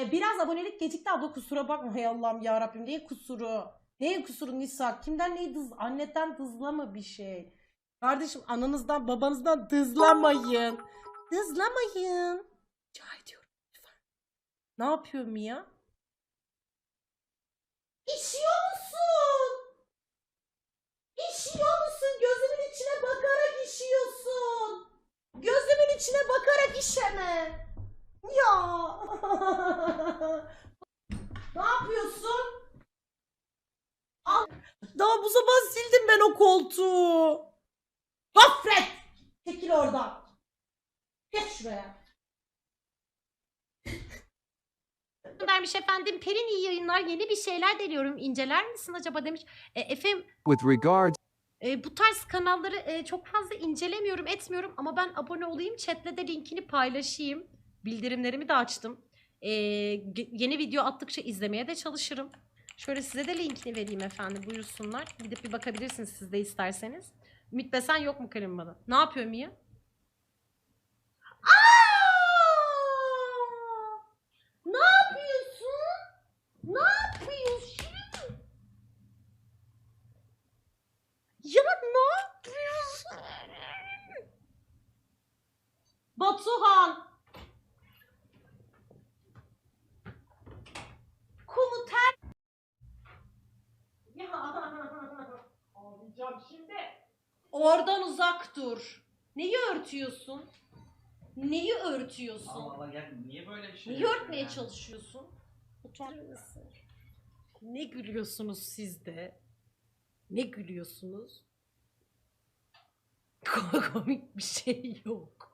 E, biraz abonelik gecikti abla kusura bakma hay Allah'ım ya Rabbim. Ne kusuru? Ne kusuru Nisa? Kimden neyi dız? Anneden dızlama bir şey. Kardeşim ananızdan babanızdan dızlamayın. Dızlamayın. Rica ediyorum lütfen. Ne yapıyor Mia? İşiyor musun? İşiyor musun? Gözümün içine bakarak işiyorsun. Gözümün içine bakarak işeme. Ya. ne yapıyorsun? Al. Daha bu sabah sildim ben o koltuğu. Gafret! Çekil oradan. Geç şuraya. vermiş efendim. Perin iyi yayınlar. Yeni bir şeyler deniyorum. İnceler misin acaba demiş. E, efendim With regards e, bu tarz kanalları e, çok fazla incelemiyorum, etmiyorum ama ben abone olayım. Chat'le de linkini paylaşayım. Bildirimlerimi de açtım. E, ge- yeni video attıkça izlemeye de çalışırım. Şöyle size de linkini vereyim efendim. Buyursunlar. Gidip bir bakabilirsiniz siz de isterseniz. Ümit Besen yok mu Karim Ne yapıyor Mia? Ne yapıyorsun? Ne yapıyorsun? Ya ne yapıyorsun? Batuhan. Şimdi. Oradan uzak dur. Neyi örtüyorsun? Neyi örtüyorsun? Allah Allah ya niye böyle bir şey Niye yapıyorsun örtmeye ya? çalışıyorsun? Utanır mısın? Ne gülüyorsunuz siz de? Ne gülüyorsunuz? Komik bir şey yok.